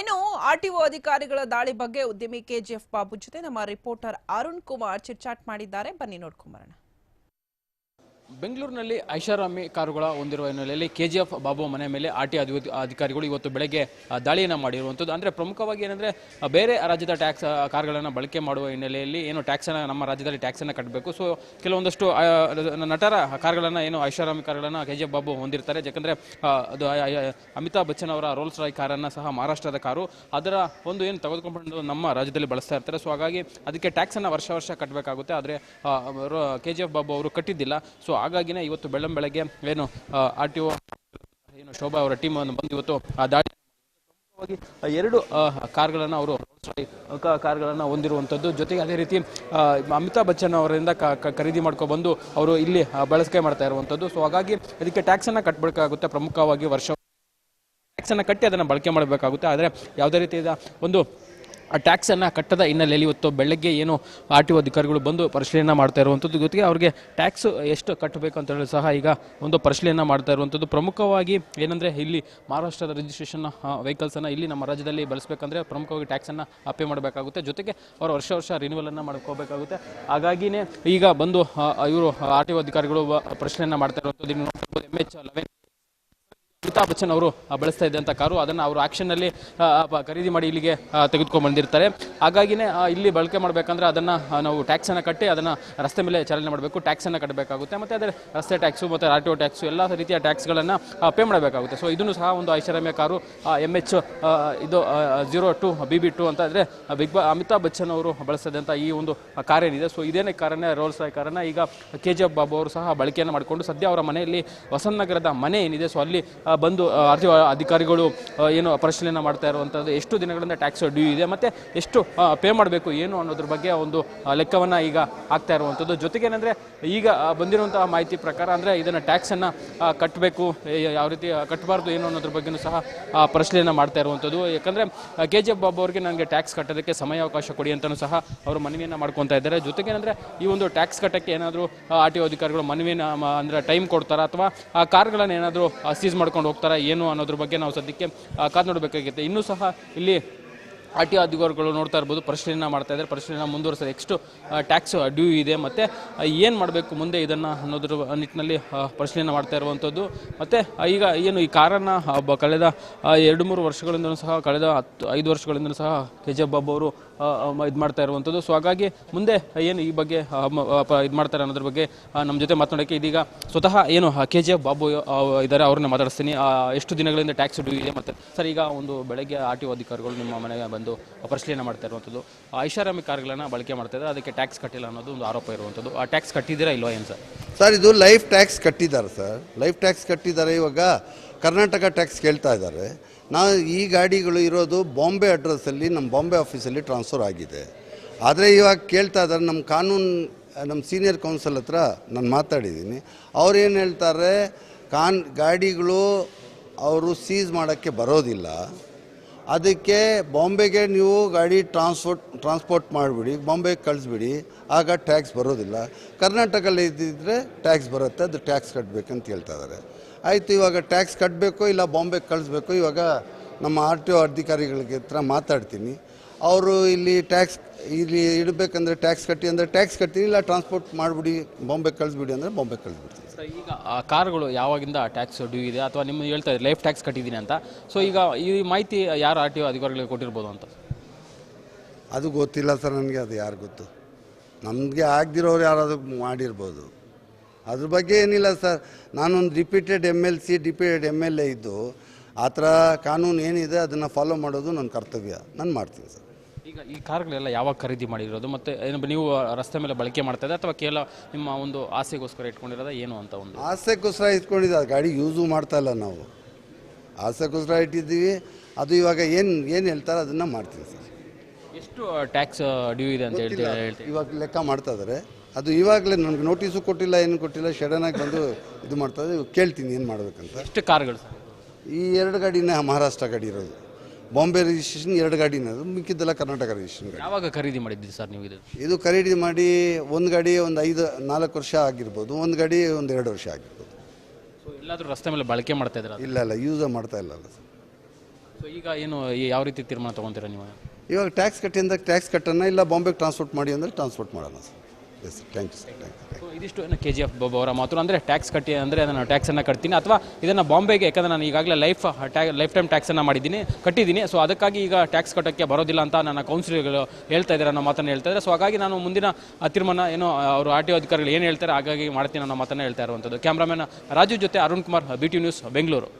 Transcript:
ಇನ್ನು ಆರ್ಟಿಒ ಅಧಿಕಾರಿಗಳ ದಾಳಿ ಬಗ್ಗೆ ಉದ್ಯಮಿ ಕೆಜಿಎಫ್ ಬಾಬು ಜೊತೆ ನಮ್ಮ ರಿಪೋರ್ಟರ್ ಅರುಣ್ ಕುಮಾರ್ ಚಿಟ್ಚಾಟ್ ಮಾಡಿದ್ದಾರೆ. ಬನ್ನಿ ನೋಡ್ಕೊಂಬರೋಣ. ಬೆಂಗಳೂರಿನಲ್ಲಿ ಐಷಾರಾಮಿ ಕಾರುಗಳ ಹೊಂದಿರುವ ಹಿನ್ನೆಲೆಯಲ್ಲಿ ಕೆಜಿಎಫ್ ಬಾಬು ಮನೆ ಮೇಲೆ ಆರ್ ಟಿ ಅಧಿಕಾರಿಗಳು ಇವತ್ತು ಬೆಳಗ್ಗೆ ದಾಳಿಯನ್ನು ಮಾಡಿರುವಂಥದ್ದು. ಅಂದರೆ ಪ್ರಮುಖವಾಗಿ ಏನಂದರೆ ಬೇರೆ ರಾಜ್ಯದ ಟ್ಯಾಕ್ಸ್ ಕಾರ್ಗಳನ್ನು ಬಳಕೆ ಮಾಡುವ ಹಿನ್ನೆಲೆಯಲ್ಲಿ ಏನು ಟ್ಯಾಕ್ಸನ್ನು ನಮ್ಮ ರಾಜ್ಯದಲ್ಲಿ ಟ್ಯಾಕ್ಸನ್ನು ಕಟ್ಟಬೇಕು ಸೊ, ಕೆಲವೊಂದಷ್ಟು ನಟರ ಕಾರ್ಗಳನ್ನು, ಏನು ಐಷಾರಾಮಿ ಕಾರ್ಗಳನ್ನು ಕೆ ಜಿ ಎಫ್ ಬಾಬು ಹೊಂದಿರ್ತಾರೆ. ಯಾಕಂದರೆ ಅದು ಅಮಿತಾಬ್ ಬಚ್ಚನ್ ಅವರ ರೋಲ್ಸ್ ರಾಯ್ ಕಾರನ್ನು ಸಹ ಮಹಾರಾಷ್ಟ್ರದ ಕಾರು, ಅದರ ಒಂದು ಏನು ತೆಗೆದುಕೊಂಡು ನಮ್ಮ ರಾಜ್ಯದಲ್ಲಿ ಬಳಸ್ತಾ ಇರ್ತಾರೆ. ಸೊ, ಹಾಗಾಗಿ ಅದಕ್ಕೆ ಟ್ಯಾಕ್ಸನ್ನು ವರ್ಷ ವರ್ಷ ಕಟ್ಟಬೇಕಾಗುತ್ತೆ ಆದರೆ ಕೆ ಜಿ ಎಫ್ ಬಾಬು ಅವರು ಕಟ್ಟಿದ್ದಿಲ್ಲ. ಸೊ ಹಾಗಾಗಿನೇ ಇವತ್ತು ಬೆಳ್ಳಂ ಬೆಳಗ್ಗೆ ಏನು ಆರ್ ಟಿ ಒ ಏನು ಶೋಭಾ ಅವರ ಟೀಮ್ ಬಂದು ಇವತ್ತು ಆ ದಾಳಿ ಎರಡು ಕಾರ್ಗಳನ್ನು ಅವರು ಕಾರ್ಗಳನ್ನು ಹೊಂದಿರುವಂಥದ್ದು. ಜೊತೆಗೆ ಅದೇ ರೀತಿ ಅಮಿತಾಬ್ ಬಚ್ಚನ್ ಅವರಿಂದ ಖರೀದಿ ಮಾಡ್ಕೊಬಂದು ಅವರು ಇಲ್ಲಿ ಆ, ಬಳಕೆ ಮಾಡ್ತಾ ಇರುವಂಥದ್ದು. ಸೊ ಹಾಗಾಗಿ ಇದಕ್ಕೆ ಟ್ಯಾಕ್ಸನ್ನು ಕಟ್ಟಬೇಕಾಗುತ್ತೆ ಪ್ರಮುಖವಾಗಿ ವರ್ಷ ಟ್ಯಾಕ್ಸನ್ನು ಕಟ್ಟಿ ಅದನ್ನು ಬಳಕೆ ಮಾಡಬೇಕಾಗುತ್ತೆ. ಆದರೆ ಯಾವುದೇ ರೀತಿಯ ಒಂದು ಟ್ಯಾಕ್ಸನ್ನು ಕಟ್ಟದ ಹಿನ್ನೆಲೆಯಲ್ಲಿ ಇವತ್ತು ಬೆಳಗ್ಗೆ ಏನು ಆರ್ ಟಿ ಒ ಅಧಿಕಾರಿಗಳು ಬಂದು ಪರಿಶೀಲನೆ ಮಾಡ್ತಾ ಇರುವಂಥದ್ದು. ಜೊತೆಗೆ ಅವರಿಗೆ ಟ್ಯಾಕ್ಸ್ ಎಷ್ಟು ಕಟ್ಟಬೇಕು ಅಂತ ಹೇಳಿ ಸಹ ಈಗ ಒಂದು ಪರಿಶೀಲನೆ ಮಾಡ್ತಾ ಇರುವಂಥದ್ದು. ಪ್ರಮುಖವಾಗಿ ಏನಂದರೆ ಇಲ್ಲಿ ಮಹಾರಾಷ್ಟ್ರದ ರಿಜಿಸ್ಟ್ರೇಷನ್ ವೆಹಿಕಲ್ಸನ್ನು ಇಲ್ಲಿ ನಮ್ಮ ರಾಜ್ಯದಲ್ಲಿ ಬಳಸಬೇಕಂದ್ರೆ ಪ್ರಮುಖವಾಗಿ ಟ್ಯಾಕ್ಸನ್ನು ಪೇ ಮಾಡಬೇಕಾಗುತ್ತೆ. ಜೊತೆಗೆ ಅವರು ವರ್ಷ ವರ್ಷ ರಿನ್ಯೂವಲನ್ನು ಮಾಡ್ಕೋಬೇಕಾಗುತ್ತೆ. ಹಾಗಾಗಿನೇ ಈಗ ಬಂದು ಇವರು ಆರ್ ಟಿ ಒ ಅಧಿಕಾರಿಗಳು ಪರಿಶೀಲನೆ ಮಾಡ್ತಾ ಇರುವಂಥದ್ದು. M H eleven Amitabh Bachchan ಅವರು ಬಳಸ್ತಾ ಇದ್ದಂಥ ಕಾರು. ಅದನ್ನು ಅವರು ಆಕ್ಷನ್ನಲ್ಲಿ ಆ, ಆ, ಖರೀದಿ ಮಾಡಿ ಇಲ್ಲಿಗೆ ತೆಗೆದುಕೊಂಡು ಬಂದಿರ್ತಾರೆ ಹಾಗಾಗಿನೇ ಇಲ್ಲಿ ಬಳಕೆ ಮಾಡಬೇಕಂದ್ರೆ ಅದನ್ನು ನಾವು ಟ್ಯಾಕ್ಸನ್ನು ಕಟ್ಟಿ ಅದನ್ನು ರಸ್ತೆ ಮೇಲೆ ಚಾಲನೆ ಮಾಡಬೇಕು. ಟ್ಯಾಕ್ಸನ್ನು ಕಟ್ಟಬೇಕಾಗುತ್ತೆ ಮತ್ತು ಅದರ ರಸ್ತೆ ಟ್ಯಾಕ್ಸು ಮತ್ತು ಆರ್ ಟಿ ಒ ಟ್ಯಾಕ್ಸು ಎಲ್ಲ ರೀತಿಯ ಟ್ಯಾಕ್ಸ್ಗಳನ್ನು ಪೇ ಮಾಡಬೇಕಾಗುತ್ತೆ. ಸೊ ಇದನ್ನು ಸಹ ಒಂದು ಐಷಾರಾಮ್ಯ ಕಾರು ಎಂ ಎಚ್ ಇದು zero two B B two ಅಂತ ಅಂದರೆ ಬಿಗ್ ಬಾ ಅಮಿತಾಬ್ ಬಚ್ಚನ್ ಅವರು ಬಳಸಿದಂಥ ಈ ಒಂದು ಕಾರ್ ಏನಿದೆ ಸೊ ಇದೇನೇ ಕಾರಣ ರೋಲ್ಸ್ ರಾಯ್ ಕಾರಣ ಈಗ ಕೆ ಜಿ ಎಫ್ ಬಾಬು ಅವರು ಸಹ ಬಳಕೆಯನ್ನು ಮಾಡಿಕೊಂಡು ಸದ್ಯ ಅವರ ಮನೆಯಲ್ಲಿ ವಸಂತ ನಗರದ ಮನೆ ಏನಿದೆ. ಸೊ ಅಲ್ಲಿ ಬಂದು ಆರ್ ಟಿ ಅಧಿಕಾರಿಗಳು ಏನು ಪರಿಶೀಲನೆ ಮಾಡ್ತಾ ಇರುವಂಥದ್ದು ಎಷ್ಟು ದಿನಗಳಿಂದ ಟ್ಯಾಕ್ಸ್ ಡ್ಯೂ ಇದೆ, ಮತ್ತು ಎಷ್ಟು ಪೇ ಮಾಡಬೇಕು, ಏನು ಅನ್ನೋದ್ರ ಬಗ್ಗೆ ಒಂದು ಲೆಕ್ಕವನ್ನು ಈಗ ಆಗ್ತಾ ಇರುವಂಥದ್ದು ಜೊತೆಗೆ ಏನಂದರೆ, ಈಗ ಬಂದಿರುವಂತಹ ಮಾಹಿತಿ ಪ್ರಕಾರ, ಅಂದರೆ ಇದನ್ನು ಟ್ಯಾಕ್ಸನ್ನು ಕಟ್ಟಬೇಕು ಯಾವ ರೀತಿ ಕಟ್ಟಬಾರ್ದು ಏನು ಅನ್ನೋದ್ರ ಬಗ್ಗೆನೂ ಸಹ ಪರಿಶೀಲನೆ ಮಾಡ್ತಾ ಇರುವಂಥದ್ದು ಯಾಕಂದರೆ ಕೆ ಜಿ ಬಾಬು ಅವರಿಗೆ ನನಗೆ ಟ್ಯಾಕ್ಸ್ ಕಟ್ಟೋದಕ್ಕೆ ಸಮಯಾವಕಾಶ ಕೊಡಿ ಅಂತಲೂ ಸಹ ಅವರು ಮನವಿಯನ್ನು ಮಾಡ್ಕೊತಾ ಇದ್ದಾರೆ. ಜೊತೆಗೆ ಏನಂದರೆ, ಈ ಒಂದು ಟ್ಯಾಕ್ಸ್ ಕಟ್ಟಕ್ಕೆ ಏನಾದರೂ ಆರ್ ಟಿ ಒ ಅಧಿಕಾರಿಗಳು ಮನವಿನ ಅಂದರೆ ಟೈಮ್ ಕೊಡ್ತಾರಾ, ಅಥವಾ, ಆ, ಕಾರ್ಗಳನ್ನು ಏನಾದರೂ ಸೀಸ್ ಮಾಡ್ಕೊಂಡು ಹೋಗ್ತಾರಾ ಏನು ಅನ್ನೋದ್ರ ಬಗ್ಗೆ ನಾವು ಸದ್ಯಕ್ಕೆ ಕಾದು ನೋಡಬೇಕಾಗುತ್ತೆ. ಇನ್ನೂ ಸಹ ಇಲ್ಲಿ ಆರ್ ಟಿ ಅಧಿಕಾರಿಗಳು ನೋಡ್ತಾ ಇರ್ಬೋದು, ಪರಿಶೀಲನೆ ಮಾಡ್ತಾ ಇದ್ದಾರೆ, ಪರಿಶೀಲನೆ ಮುಂದುವರಿಸಿದೆ ಎಷ್ಟು ಟ್ಯಾಕ್ಸ್ ಡ್ಯೂ ಇದೆ. ಮತ್ತು ಏನು ಮಾಡಬೇಕು ಮುಂದೆ ಇದನ್ನು ಅನ್ನೋದ್ರ ನಿಟ್ಟಿನಲ್ಲಿ ಪರಿಶೀಲನೆ ಮಾಡ್ತಾ ಇರುವಂಥದ್ದು ಮತ್ತು ಈಗ ಏನು ಈ ಕಾರನ್ನು ಕಳೆದ ಎರಡು ಮೂರು ವರ್ಷಗಳಿಂದಲೂ ಸಹ, ಕಳೆದ ಹತ್ತು, ಐದು ವರ್ಷಗಳಿಂದಲೂ ಸಹ ಕೆ ಜಿ ಬಾಬು ಅವರು ಇದು ಮಾಡ್ತಾ ಇರುವಂಥದ್ದು ಸೊ ಹಾಗಾಗಿ ಮುಂದೆ ಏನು ಈ ಬಗ್ಗೆ ಇದು ಮಾಡ್ತಾರೆ ಅನ್ನೋದ್ರ ಬಗ್ಗೆ ನಮ್ಮ ಜೊತೆ ಮಾತನಾಡೋಕ್ಕೆ ಇದೀಗ ಸ್ವತಃ ಏನು ಕೆ ಜೆ ಬಾಬು ಇದ್ದಾರೆ ಅವ್ರನ್ನ ಮಾತಾಡಿಸ್ತೀನಿ. ಎಷ್ಟು ದಿನಗಳಿಂದ ಟ್ಯಾಕ್ಸ್ ಡ್ಯೂ ಇದೆ. ಮತ್ತು, ಸರ್, ಈಗ ಒಂದು ಬೆಳಗ್ಗೆ ಆರ್ ಟಿ ಅಧಿಕಾರಿಗಳು ನಿಮ್ಮ ಮನೆಗೆ ಬಂದು ಪರಿಶೀಲನೆ ಮಾಡ್ತಾ ಇರುವಂಥದ್ದು. ಐಷಾರಾಮಿ ಕಾರ್ಗಳನ್ನು ಬಳಕೆ ಮಾಡ್ತಾ ಇದ್ದಾರೆ. ಅದಕ್ಕೆ ಟ್ಯಾಕ್ಸ್ ಕಟ್ಟಿಲ್ಲ ಅನ್ನೋದು ಒಂದು ಆರೋಪ ಇರುವಂಥದ್ದು. ಆ ಟ್ಯಾಕ್ಸ್ ಕಟ್ಟಿದ್ದೀರಾ ಇಲ್ವಾ ಏನು ಸರ್? ಸರ್, ಇದು ಲೈಫ್ ಟ್ಯಾಕ್ಸ್ ಕಟ್ಟಿದ್ದಾರೆ ಸರ್. ಲೈಫ್ ಟ್ಯಾಕ್ಸ್ ಕಟ್ಟಿದ್ದಾರೆ. ಇವಾಗ ಕರ್ನಾಟಕ ಟ್ಯಾಕ್ಸ್ ಕೇಳ್ತಾ ಇದ್ದಾರೆ. ನಾವು ಈ ಗಾಡಿಗಳು ಇರೋದು ಬಾಂಬೆ ಅಡ್ರೆಸ್ಸಲ್ಲಿ, ನಮ್ಮ ಬಾಂಬೆ ಆಫೀಸಲ್ಲಿ ಟ್ರಾನ್ಸ್ಫರ್ ಆಗಿದೆ. ಆದರೆ ಇವಾಗ ಕೇಳ್ತಾ ಇದ್ದಾರೆ, ನಮ್ಮ ಕಾನೂನು, ನಮ್ಮ ಸೀನಿಯರ್ ಕೌನ್ಸಿಲ್ ಹತ್ರ ನಾನು ಮಾತಾಡಿದ್ದೀನಿ. ಏನು ಹೇಳ್ತಾರೆ, ಕಾನ್, ಗಾಡಿಗಳು ಅವರು ಸೀಸ್ ಮಾಡೋಕ್ಕೆ ಬರೋದಿಲ್ಲ. ಅದಕ್ಕೆ ಬಾಂಬೆಗೆ ನೀವು ಗಾಡಿ ಟ್ರಾನ್ಸ್ಪೋರ್ಟ್ ಟ್ರಾನ್ಸ್ಪೋರ್ಟ್ ಮಾಡಿಬಿಡಿ, ಬಾಂಬೆಗೆ ಕಳಿಸ್ಬಿಡಿ, ಆಗ ಟ್ಯಾಕ್ಸ್ ಬರೋದಿಲ್ಲ. ಕರ್ನಾಟಕದಲ್ಲಿ ಇದ್ದಿದ್ದರೆ ಟ್ಯಾಕ್ಸ್ ಬರುತ್ತೆ, ಅದು ಟ್ಯಾಕ್ಸ್ ಕಟ್ಟಬೇಕಂತ ಹೇಳ್ತಾ ಇದ್ದಾರೆ. ಆಯಿತು, ಇವಾಗ ಟ್ಯಾಕ್ಸ್ ಕಟ್ಟಬೇಕು ಇಲ್ಲ ಬಾಂಬೆಗೆ ಕಳಿಸ್ಬೇಕು, ಇವಾಗ ನಮ್ಮ ಆರ್ ಟಿ ಒ ಅಧಿಕಾರಿಗಳಿಗೆ ಹತ್ರ ಮಾತಾಡ್ತೀನಿ. ಅವರು ಇಲ್ಲಿ ಟ್ಯಾಕ್ಸ್, ಇಲ್ಲಿ ಇಡಬೇಕಂದ್ರೆ ಟ್ಯಾಕ್ಸ್ ಕಟ್ಟಿ ಅಂದರೆ ಟ್ಯಾಕ್ಸ್ ಕಟ್ತೀನಿ ಇಲ್ಲ ಟ್ರಾನ್ಸ್ಪೋರ್ಟ್ ಮಾಡಿಬಿಡಿ, ಬಾಂಬೆಗೆ ಕಳಿಸ್ಬಿಡಿ ಅಂದರೆ ಬಾಂಬೆಗೆ ಕಳಿಸ್ಬಿಡ್ತೀನಿ. ಈಗ ಕಾರುಗಳು ಯಾವಾಗಿಂದ ಟ್ಯಾಕ್ಸ್ ಡ್ಯೂ ಇದೆ ಅಥವಾ ನಿಮ್ಮ ಹೇಳ್ತಾ ಇದ್ದಾರೆ ಲೈಫ್ ಟ್ಯಾಕ್ಸ್ ಕಟ್ಟಿದ್ದೀನಿ ಅಂತ. ಸೊ ಈಗ ಈ ಮಾಹಿತಿ ಯಾರು ಆರ್ ಟಿ ಒ ಅಧಿಕಾರಿಗಳಿಗೆ ಕೊಟ್ಟಿರ್ಬೋದು ಅಂತ? ಅದು ಗೊತ್ತಿಲ್ಲ ಸರ್ ನನಗೆ, ಅದು ಯಾರು ಗೊತ್ತು? ನಮಗೆ ಆಗದಿರೋರು ಯಾರಾದರೂ ಮಾಡಿರ್ಬೋದು. ಅದ್ರ ಬಗ್ಗೆ ಏನಿಲ್ಲ ಸರ್. ನಾನೊಂದು repeated M L C defeated M L A ಇದ್ದು, ಆ ಥರ ಕಾನೂನು ಏನಿದೆ ಅದನ್ನು ಫಾಲೋ ಮಾಡೋದು ನನ್ನ ಕರ್ತವ್ಯ. ನಾನು ಮಾಡ್ತೀನಿ ಸರ್. ಈಗ ಈ ಕಾರ್ಗಳೆಲ್ಲ ಯಾವಾಗ ಖರೀದಿ ಮಾಡಿರೋದು? ಮತ್ತೆ ಏನು ನೀವು ರಸ್ತೆ ಮೇಲೆ ಬಳಕೆ ಮಾಡ್ತಾ ಇದೆ ಅಥವಾ ಕೇವಲ ನಿಮ್ಮ ಒಂದು ಆಸೆಗೋಸ್ಕರ ಇಟ್ಕೊಂಡಿರೋದ? ಏನು ಅಂತ ಒಂದು. ಆಸೆಗೋಸ್ಕರ ಇಟ್ಕೊಂಡಿದ್ದೆ. ಆ ಗಾಡಿ ಯೂಸು ಮಾಡ್ತಾ ಇಲ್ಲ ನಾವು. ಆಸೆಗೋಸ್ಕರ ಇಟ್ಟಿದ್ದೀವಿ. ಅದು ಇವಾಗ ಏನು ಏನು ಹೇಳ್ತಾರೆ ಅದನ್ನು ಮಾಡ್ತೀವಿ ಸರ್. ಎಷ್ಟು ಟ್ಯಾಕ್ಸ್ ಡ್ಯೂ ಇದೆ ಅಂತ ಹೇಳ್ತೀವಿ ಹೇಳ್ತೀವಿ ಇವಾಗ ಲೆಕ್ಕ ಮಾಡ್ತಾ ಇದ್ದಾರೆ ಅದು ಇವಾಗಲೇ ನನಗೆ ನೋಟಿಸು ಕೊಟ್ಟಿಲ್ಲ ಏನು ಕೊಟ್ಟಿಲ್ಲ ಸಡನ್ನಾಗಿ ಬಂದು ಇದು ಮಾಡ್ತಾ ಇದ್ದಾರೆ. ಕೇಳ್ತೀನಿ ಏನು ಮಾಡಬೇಕಂತ. ಎಷ್ಟು ಕಾರ್ಗಳು ಸರ್? ಈ ಎರಡು ಗಾಡಿನೇ ಮಹಾರಾಷ್ಟ್ರ ಗಾಡಿ ಇರೋದು. ಬಾಂಬೆ ರಿಜಿಸ್ಟ್ರೇಷನ್ ಎರಡು ಗಾಡಿ ಅದು ಮಿಕ್ಕಿದ್ದೆಲ್ಲ ಕರ್ನಾಟಕ ರಿಜಿಸ್ಟ್ರೇಷನ್ ಗಾಡಿ. ಯಾವಾಗ ಖರೀದಿ ಮಾಡಿದ್ದೀರಿ ಸರ್ ನೀವು ಇದು? ಇದು ಖರೀದಿ ಮಾಡಿ ಒಂದು ಗಾಡಿ ಒಂದು ಐದು ನಾಲ್ಕು ವರ್ಷ ಆಗಿರ್ಬೋದು ಒಂದು ಗಾಡಿ ಒಂದು ಎರಡು ವರ್ಷ ಆಗಿರ್ಬೋದು. ಸೊ ಎಲ್ಲಾದರೂ ರಸ್ತೆ ಮೇಲೆ ಬಳಕೆ ಮಾಡ್ತಾ ಇದ್ದಾರೆ ಇಲ್ಲ ಇಲ್ಲ ಯೂಸ್ ಮಾಡ್ತಾ ಇಲ್ಲ ಅಲ್ಲ ಸರ್. ಸೊ ಈಗ ಏನು ಈ ಯಾವ ರೀತಿ ತೀರ್ಮಾನ ತೊಗೊತೀರಾ ನೀವು? ಇವಾಗ ಟ್ಯಾಕ್ಸ್ ಕಟ್ಟಿಂದ ಟ್ಯಾಕ್ಸ್ ಕಟ್ಟೋಣ ಇಲ್ಲ ಬಾಂಬೆಗೆ ಟ್ರಾನ್ಸ್ಪೋರ್ಟ್ ಮಾಡಿ ಅಂದರೆ ಟ್ರಾನ್ಸ್ಪೋರ್ಟ್ ಮಾಡೋಣ sir. Yes sir thank you sir thank so ಇದಿಷ್ಟು ಏನು ಕೆ ಜಿ ಎಫ್ ಅವರ ಮಾತು? ಅಂದರೆ ಟ್ಯಾಕ್ಸ್ ಕಟ್ಟಿ ಅಂದರೆ ನಾನು ಟ್ಯಾಕ್ಸನ್ನು ಕಟ್ತೀನಿ. ಅಥವಾ ಇದನ್ನು ಬಾಂಬೆಗೆ ಯಾಕಂದರೆ ನಾನು ಈಗಾಗಲೇ ಲೈಫ್ ಟ್ಯಾ ಲೈಫ್ ಟೈಮ್ ಟ್ಯಾಕ್ಸನ್ನು ಮಾಡಿದ್ದೀನಿ, ಕಟ್ಟಿದ್ದೀನಿ. ಸೊ ಅದಕ್ಕಾಗಿ ಈಗ ಟ್ಯಾಕ್ಸ್ ಕಟ್ಟೋಕ್ಕೆ ಬರೋದಿಲ್ಲ ಅಂತ ನನ್ನ ಕೌನ್ಸಿಲರ್ಗಳು ಹೇಳ್ತಾ ಇದ್ದಾರೆ ಅನ್ನೋ ಮಾತನ್ನು ಹೇಳ್ತಾ ಇದ್ದಾರೆ. ಸೊ ಹಾಗಾಗಿ ನಾನು ಮುಂದಿನ ತೀರ್ಮಾನ ಏನೋ, ಅವರು ಆರ್ ಟಿ ಒ ಅಧಿಕಾರಿಗಳು ಏನು ಹೇಳ್ತಾರೆ, ಹಾಗಾಗಿ ಮಾಡ್ತೀನಿ ಅನ್ನೋ ಮಾತನ್ನು ಹೇಳ್ತಾ ಇರುವಂಥದ್ದು. ಕ್ಯಾಮ್ರಾಮನ್ ರಾಜು ಜೊತೆ Arun Kumar B T news Bengaluru